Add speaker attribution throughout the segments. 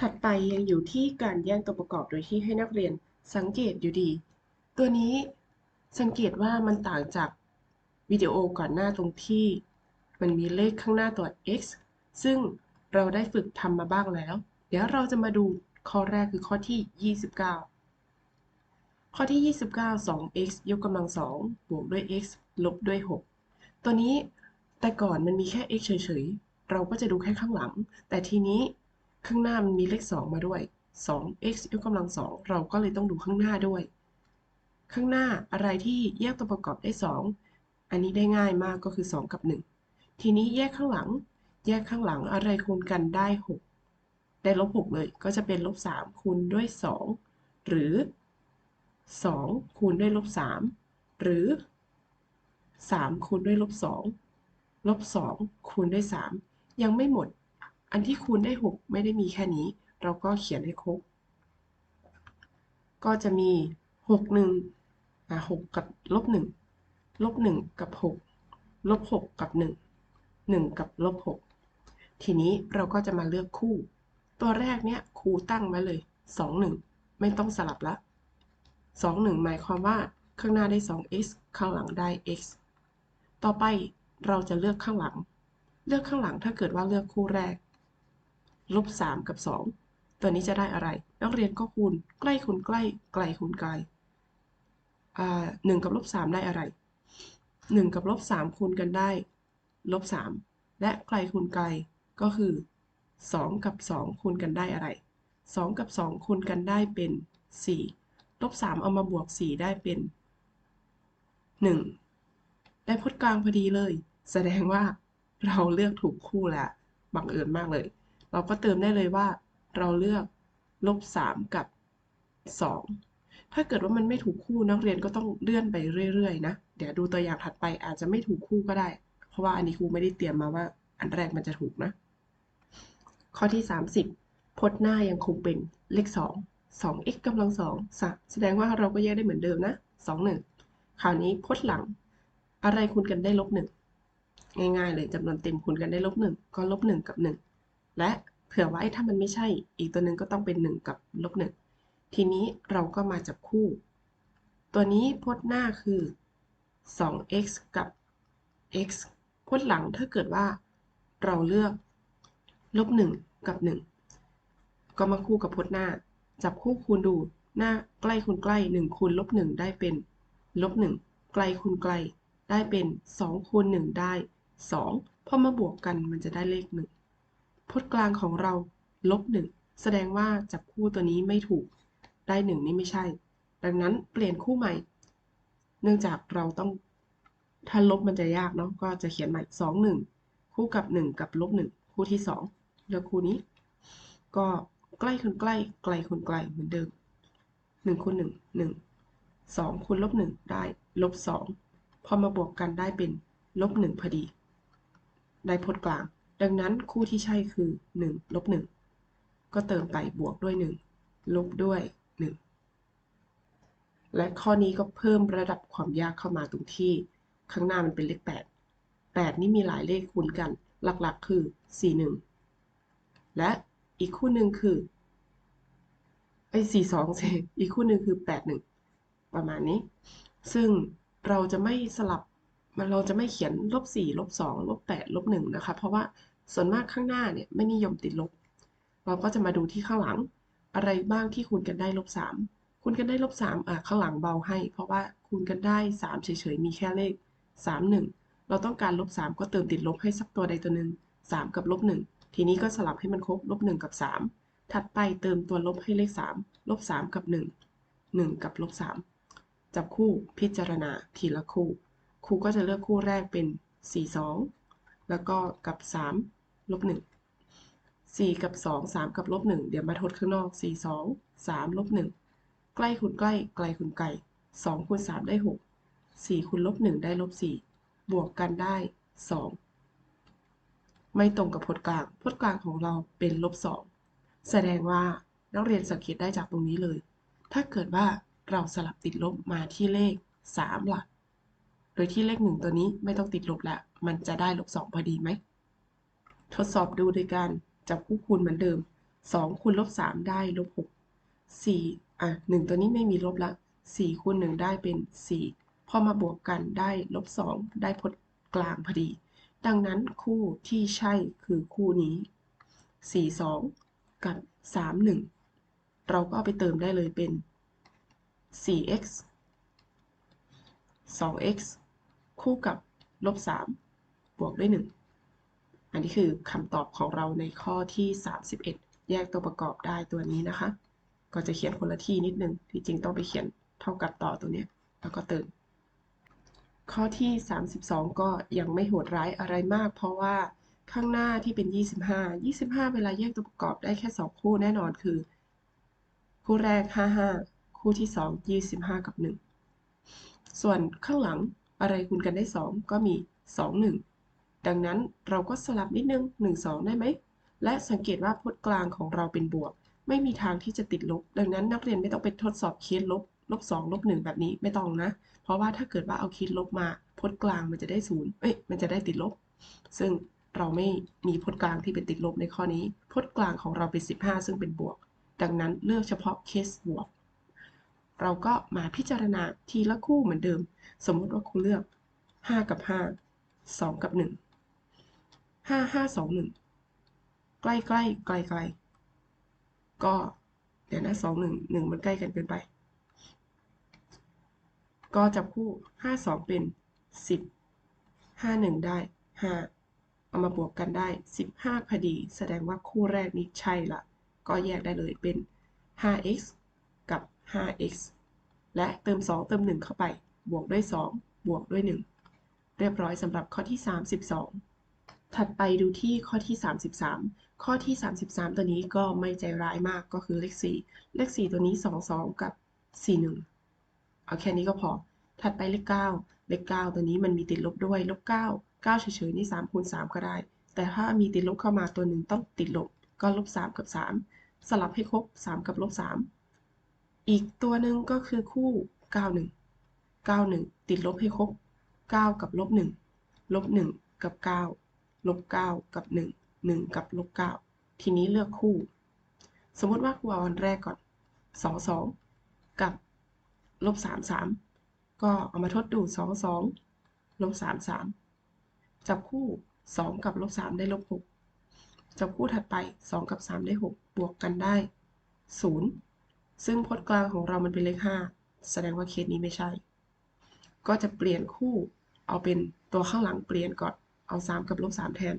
Speaker 1: ถัดไปยังอยู่ที่การแยกตัวประกอบโดยที่ให้นักเรียนสังเกตอยู่ดี ตัวนี้สังเกตว่ามันต่างจากวิดีโอก่อนหน้าตรงที่ มันมีเลขข้างหน้าตัว x ซึ่งเราได้ฝึกทำมาบ้างแล้ว เดี๋ยวเราจะมาดูข้อแรกคือข้อที่ 29 ข้อที่ 29 2x ยกกำลัง2บวกด้วย x ลบด้วย 6 ตัวนี้แต่ก่อนมันมีแค่ x เฉยๆ เราก็จะดูแค่ข้างหลัง แต่ทีนี้ ข้างหน้ามันมีเลข 2 มาด้วย 2x ยกกำลัง 2 เราก็เลยต้องดูข้างหน้าด้วย ข้างหน้าอะไรที่แยกตัวประกอบได้ 2 อันนี้ได้ง่ายมากก็คือ 2 กับ 1 ทีนี้แยกข้างหลัง แยกข้างหลังอะไรคูณกันได้ 6 ได้ลบ 6 เลย ก็จะเป็นลบ 3 คูณด้วย 2 หรือ 2 คูณด้วยลบ 3 หรือ 3 คูณด้วยลบ 2 ลบ 2 คูณด้วย 3 ยังไม่หมด อันที่คูณได้ 6 ไม่ได้มีแค่นี้ เราก็เขียนให้ครบ ก็จะมี 6 1อะ6กับลบ1ลบ1 กับ 6 ลบ 6 กับ 1 1 กับลบ 6 ทีนี้เราก็จะมาเลือกคู่ ตัวแรกเนี่ยครูตั้งไว้เลย 2 1 ไม่ต้องสลับละ 2 1 หมายความว่าข้างหน้าได้ 2x ข้างหลังได้ x ต่อไปเราจะเลือกข้างหลัง เลือกข้างหลังถ้าเกิดว่าเลือกคู่แรก ลบ3กับ 2 ตัวนี้จะได้อะไร นักเรียนก็คูณใกล้คูณใกล้ ไกลคูณไกลหนึ่งกับลบ3ได้อะไร 1 กับลบ3คูณกันได้ลบ3และไกลคูณไกลก็คือ 2 กับ 2 คูณกันได้อะไร 2 กับ 2 คูณกันได้เป็น 4 ลบ 3 เอามาบวก 4 ได้เป็น 1 ได้พจน์กลางพอดีเลย แสดงว่าเราเลือกถูกคู่แล้วบังเอิญมากเลย เราก็เติมได้เลยว่า เราเลือกลบ3กับ 2 ถ้าเกิดว่ามันไม่ถูกคู่นักเรียนก็ต้องเลื่อนไปเรื่อยๆนะ เดี๋ยวดูตัวอย่างถัดไปอาจจะไม่ถูกคู่ก็ได้ เพราะว่าอันนี้ครูไม่ได้เตรียมมาว่า อันแรกมันจะถูกนะ ข้อที่ 30พจน์หน้ายังคงเป็นเลข 2 2x กำลัง2สะแสดงว่าเราก็แยกได้เหมือนเดิมนะ 2 1 คราวนี้พจน์หลัง อะไรคูณกันได้ลบ1ง่ายๆเลยจำนวนเต็มคูณกันได้ลบ1ก็ลบ1กับ1 และเผื่อไว้ถ้ามันไม่ใช่ อีกตัวหนึ่งก็ต้องเป็น 1 กับลบ1ทีนี้เราก็มาจับคู่ ตัวนี้พจน์หน้าคือ 2x กับ x พจน์หลังถ้าเกิดว่าเราเลือกลบ1กับ 1 ก็มาคู่กับพจน์หน้า จับคู่คูณดูหน้าใกล้คูณใกล้ 1คูณลบ1ได้เป็นลบ1ไกลคูณไกลได้เป็น 2คูณ1ได้ 2 พอมาบวกกันมันจะได้เลข 1 พจน์กลางของเราลบ1แสดงว่าจับคู่ตัวนี้ไม่ถูก ได้1นี่ไม่ใช่ ดังนั้นเปลี่ยนคู่ใหม่ เนื่องจากเราต้องถ้าลบมันจะยากเนาะก็จะเขียนใหม่2 1คู่กับ1กับลบ1คู่ที่2เลือกคู่นี้ ก็ใกล้คูณใกล้ไกลคูณไกลเหมือนเดิม1คูณ1 1 2คูณลบ1ได้ลบ2พอมาบวกกันได้เป็นลบ1พอดี ได้พจน์กลาง ดังนั้นคู่ที่ใช่คือ 1 ลบ 1 ก็เติมไปบวกด้วย 1 ลบด้วย 1 และข้อนี้ก็เพิ่มระดับความยากเข้ามาตรงที่ ข้างหน้ามันเป็นเลข 8 8 นี่มีหลายเลขคูณกัน หลักๆ คือ 41 และอีกคู่หนึ่งคือไอ้42เซอีกคู่หนึ่งคือ 81 ประมาณนี้ ซึ่งเราจะไม่สลับ มันเราจะไม่เขียนลบ4ลบ2ลบ8ลบ1นะคะ เพราะว่าส่วนมากข้างหน้าเนี่ยไม่นิยมติดลบ เราก็จะมาดูที่ข้างหลัง อะไรบ้างที่คูณกันได้ลบ3คูณกันได้ลบ3อะข้างหลังเบาให้ เพราะว่าคูณกันได้3เฉยๆมีแค่เลข 3 1 เราต้องการลบ3ก็เติมติดลบให้สักตัวใดตัวหนึ่ง3 กับลบ1ทีนี้ก็สลับให้มันครบลบ1กับ 3 ถัดไปเติมตัวลบให้เลข 3 ลบ 3 กับ 1 1 กับลบ3จับคู่พิจารณาทีละคู่ ครูก็จะเลือกคู่แรกเป็น 4 2 แล้วก็กับ 3 ลบ 1 4 กับ 2 3 กับลบ 1 เดี๋ยวมาทดข้างนอก 4 2 3 ลบ 1 ใกล้คูณใกล้ ไกลคูณไกล2คูณ3ได้ 6 4คูณลบ 1 ได้ลบ 4 บวกกันได้ 2 ไม่ตรงกับพจน์กลาง พจน์กลางของเราเป็นลบ 2 แสดงว่านักเรียนสังเกตได้จากตรงนี้เลย ถ้าเกิดว่าเราสลับติดลบมาที่เลข3ล่ะ โดยที่เลข1ตัวนี้ไม่ต้องติดลบแล้ว มันจะได้ลบ2พอดีไหม ทดสอบดูโดยการจับคู่คูณเหมือนเดิม2คูณลบ3ได้ลบ6 4อะ1ตัวนี้ไม่มีลบละ4คูณ1ได้เป็น4พอมาบวกกันได้ลบ2ได้พจน์กลางพอดี ดังนั้นคู่ที่ใช่คือคู่นี้4 2กับ3 1เราก็เอาไปเติมได้เลยเป็น 4x 2x คู่กับลบ3บวกด้วย 1 อันนี้คือคำตอบของเราในข้อที่ 31 แยกตัวประกอบได้ตัวนี้นะคะ ก็จะเขียนคนละที่นิดนึง ที่จริงต้องไปเขียนเท่ากับต่อตัวนี้แล้วก็เติมข้อที่ 32 ก็ยังไม่โหดร้ายอะไรมาก เพราะว่าข้างหน้าที่เป็น 25 25 เวลาแยกตัวประกอบได้แค่ 2 คู่แน่นอนคือ คู่แรก 55 คู่ที่ 2 25 กับ 1 ส่วนข้างหลัง อะไรคูณกันได้ 2 ก็มี 2 1 ดังนั้นเราก็สลับนิดนึง 1 2 ได้ไหม และสังเกตว่าพจน์กลางของเราเป็นบวก ไม่มีทางที่จะติดลบ ดังนั้นนักเรียนไม่ต้องไปทดสอบเคสลบลบ2ลบ1แบบนี้ไม่ต้องนะ เพราะว่าถ้าเกิดว่าเอาเคสลบมาพจน์กลางมันจะได้ศูนย์เอ้ยมันจะได้ติดลบ ซึ่งเราไม่มีพจน์กลางที่เป็นติดลบในข้อนี้ พจน์กลางของเราเป็น 15 ซึ่งเป็นบวก ดังนั้นเลือกเฉพาะเคสบวก เราก็มาพิจารณาทีละคู่เหมือนเดิม สมมติว่าครูเลือก 5 กับ 5 2 กับ 1 5 5 2 1 ใกล้ใกล้ไกลไกลก็เดี๋ยวนะ2 1 1มันใกล้กันเกินไป ก็จับคู่5 2เป็น10 5 1ได้5เอามาบวกกันได้15พอดี แสดงว่าคู่แรกนี้ใช่ละ ก็แยกได้เลยเป็น 5x กับ 5x และเติม 2 เติม 1 เข้าไป บวกด้วย 2 บวกด้วย 1 เรียบร้อยสำหรับข้อที่ 32 ถัดไปดูที่ข้อที่ 33 ข้อที่ 33 ตัวนี้ก็ไม่ใจร้ายมากก็คือเลข 4 เลข 4 ตัวนี้ 2 2 กับ 4 1 เอาแค่นี้ก็พอ ถัดไปเลข 9 เลข 9 ตัวนี้มันมีติดลบด้วยลบ 9 9 เฉยๆนี่3คูณ3ก็ได้ แต่ถ้ามีติดลบเข้ามาตัวหนึ่งต้องติดลบ ก็ลบ 3 กับ 3 สลับให้ครบ 3 กับลบ 3 อีกตัวหนึ่งก็คือคู่ 91 91 ติดลบให้ครบ 9 กับลบ1ลบ1กับ 9 ลบ 9 กับ 1 1 กับลบ 9 ทีนี้เลือกคู่ สมมติว่าครูเอาอันแรกก่อน 2 2 กับลบ 3 3 ก็เอามาทดดู 2 2 ลบ 3 3 จับคู่ 2 กับลบ 3 ได้ลบ 6 จับคู่ถัดไป 2 กับ 3 ได้ 6 บวกกันได้ 0 ซึ่งพจน์กลางของเรามันเป็นเลข 5 แสดงว่าเคสนี้ไม่ใช่ ก็จะเปลี่ยนคู่เอาเป็นตัวข้างหลังเปลี่ยนก่อนเอา 3 กับลบ3แทน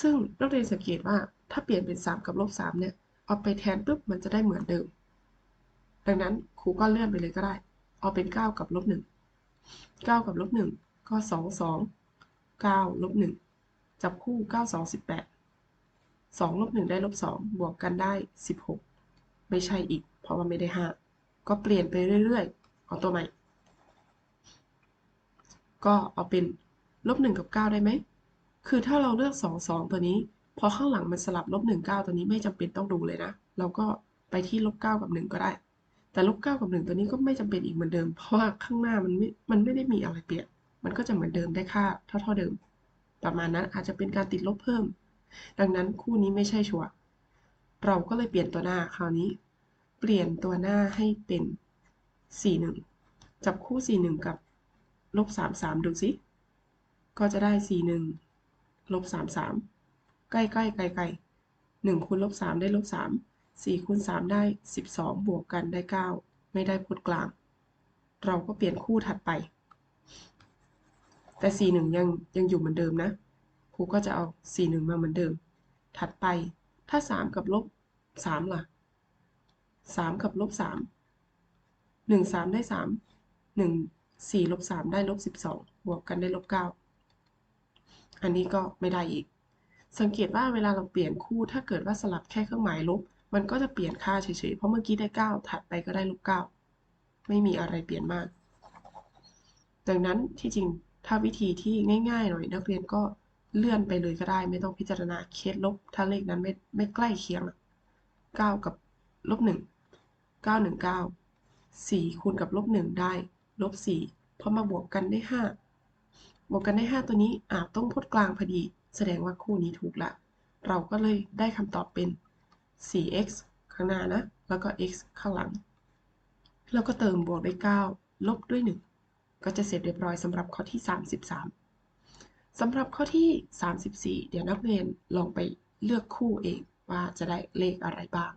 Speaker 1: ซึ่งนักเรียนสังเกตว่าถ้าเปลี่ยนเป็น 3 กับลบ3เนี่ยเอาไปแทนปุ๊บมันจะได้เหมือนเดิม ดังนั้นครูก็เลื่อนไปเลยก็ได้ เอาเป็น 9 กับลบ1 9 กับลบ1ก็ 2 2 9ลบ1จับคู่ 9 2 18 2ลบ1ได้ลบ2บวกกันได้ 16 ไม่ใช่อีก เพราะว่าไม่ได้5ก็เปลี่ยนไปเรื่อยๆ เอาตัวใหม่ ก็เอาเป็นลบ1กับ9ได้ไหม คือถ้าเราเลือก2 2ตัวนี้ พอข้างหลังมันสลับลบ1 9ตัวนี้ไม่จำเป็นต้องดูเลยนะ เราก็ไปที่ลบ9กับ1ก็ได้ แต่ลบ9กับ1ตัวนี้ก็ไม่จำเป็นอีกเหมือนเดิม เพราะว่าข้างหน้ามันไม่ มันไม่ได้มีอะไรเปลี่ยน มันก็จะเหมือนเดิมได้ค่าเท่าเท่าเดิม ประมาณนั้นอาจจะเป็นการติดลบเพิ่ม ดังนั้นคู่นี้ไม่ใช่ชัวร์ เราก็เลยเปลี่ยนตัวหน้าคราวนี้ เปลี่ยนตัวหน้าให้เป็น 41 จับคู่ 41 กับลบ33 ดูสิ ก็จะได้ 41ลบ33 ใกล้ใกล้ไกลไกล1คูณลบ3ได้ลบ3 4คูณ3ได้ 12 บวกกันได้ 9 ไม่ได้พจน์กลาง เราก็เปลี่ยนคู่ถัดไป แต่ 41 ยังยังอยู่เหมือนเดิมนะครูก็จะเอา 41 มาเหมือนเดิม ถัดไปถ้า 3 กับลบ 3ล่ะ3กับลบ3 1 3ได้3 1 4ลบ3ได้ลบ12บสองบวกกันได้ลบ9อันนี้ก็ไม่ได้อีก สังเกตว่าเวลาเราเปลี่ยนคู่ถ้าเกิดว่าสลับแค่เครื่องหมายลบ มันก็จะเปลี่ยนค่าเฉยๆ เพราะเมื่อกี้ได้9ถัดไปก็ได้ลบ9ไม่มีอะไรเปลี่ยนมาก ดังนั้นที่จริงถ้าวิธีที่ง่ายๆหน่อยนักเรียนก็เลื่อนไปเลยก็ได้ ไม่ต้องพิจารณาเคสลบ ถ้าเลขนั้นไม่ไม่ใกล้เคียง 9 กับลบ1 9 1 9 4 คูณกับลบ1ได้ลบ4เพราะมาบวกกันได้ 5 บวกกันได้ 5 ตัวนี้อาจต้องพจน์กลางพอดี แสดงว่าคู่นี้ถูกละ เราก็เลยได้คำตอบเป็น 4x ข้างหน้านะ แล้วก็ x ข้างหลัง แล้วก็เติมบวกด้วย 9 ลบด้วย 1 ก็จะเสร็จเรียบร้อยสำหรับข้อที่ 33สำหรับข้อที่ 34 เดี๋ยวนักเรียนลองไปเลือกคู่เอง ว่าจะได้เลขอะไรบ้าง